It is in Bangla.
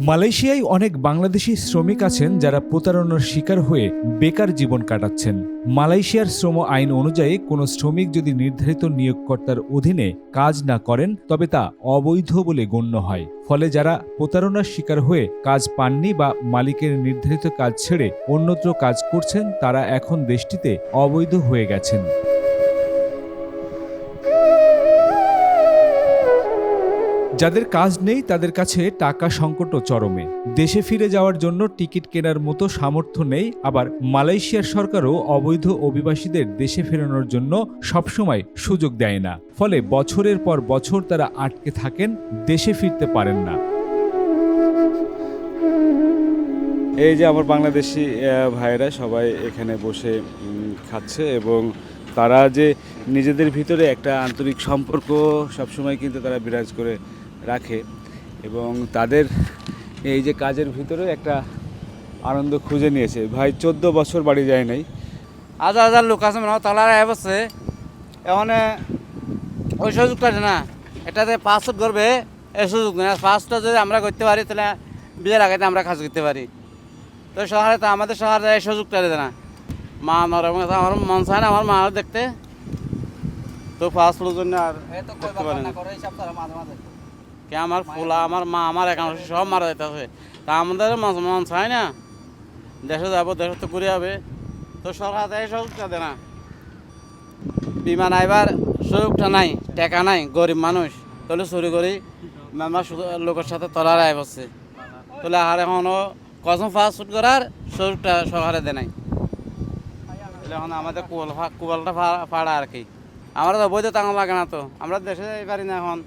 মালয়েশিয়ায় অনেক বাংলাদেশি শ্রমিক আছেন যারা প্রতারণার শিকার হয়ে বেকার জীবন কাটাচ্ছেন। মালয়েশিয়ার শ্রম আইন অনুযায়ী কোনো শ্রমিক যদি নির্ধারিত নিয়োগকর্তার অধীনে কাজ না করেন, তবে তা অবৈধ বলে গণ্য হয়। ফলে যারা প্রতারণার শিকার হয়ে কাজ পাননি বা মালিকের নির্ধারিত কাজ ছেড়ে অন্যত্র কাজ করছেন, তারা এখন দেশটিতে অবৈধ হয়ে গেছেন। যাদের কাজ নেই, তাদের কাছে টাকা সংকটও চরমে। দেশে ফিরে যাওয়ার জন্য টিকিট কেনার মতো সামর্থ্য নেই, আবার মালয়েশিয়ার সরকারও অবৈধ অভিবাসীদের দেশে ফেরানোর জন্য সবসময় সুযোগ দেয় না। ফলে বছরের পর বছর তারা আটকে থাকেন, দেশে ফিরতে পারেন না। এই যে আমার বাংলাদেশি ভাইয়েরা সবাই এখানে বসে খাচ্ছে এবং তারা যে নিজেদের ভিতরে একটা আন্তরিক সম্পর্ক সবসময় কিন্তু তারা বিরাজ করে রাখে এবং তাদের এই যে কাজের ভিতরে একটা আনন্দ খুঁজে নিয়েছে। ভাই চোদ্দ বছর বাড়ি যায় নাই। হাজার হাজার লোক আছে মানে তালার আয় বসছে। এখানে ওই সুযোগটা না? এটাতে পাসপোর্ট করবে এই সুযোগ না পাসটা যদি আমরা করতে পারি তাহলে বিয়ের আগে আমরা কাজ করতে পারি। তো শহরে তো আমাদের শহরে এই সুযোগটা দেয় না? মা নরম আছে, আমার মন চায় না আমার মা দেখতে। তো পাসপোর্টের জন্য আর দেখতে পারি না। কে আমার ফুলা, আমার মা, আমার একাউন্ট সব মারা যেতেছে তা আমাদের মন- চায় না। দেশে যাব, দেশে তো ঘুরে যাবে তো সরকার এই সুযোগটা দেয় না। বিমান আইবার সুযোগটা নাই, টাকা নাই, গরিব মানুষ। তাহলে চুরি করি আমার লোকের সাথে তলার আয় বসছে। তাহলে আর এখনও কসম ফাস্ট ফুড করার সুযোগটা সরকারে দেয় নাই। এখন আমাদের কুয়াল কুয়ালটা ফাড়া আর কি। আমরা তো বৈধ টাকা লাগে না তো। আমরা দেশে যাই পারি না এখন।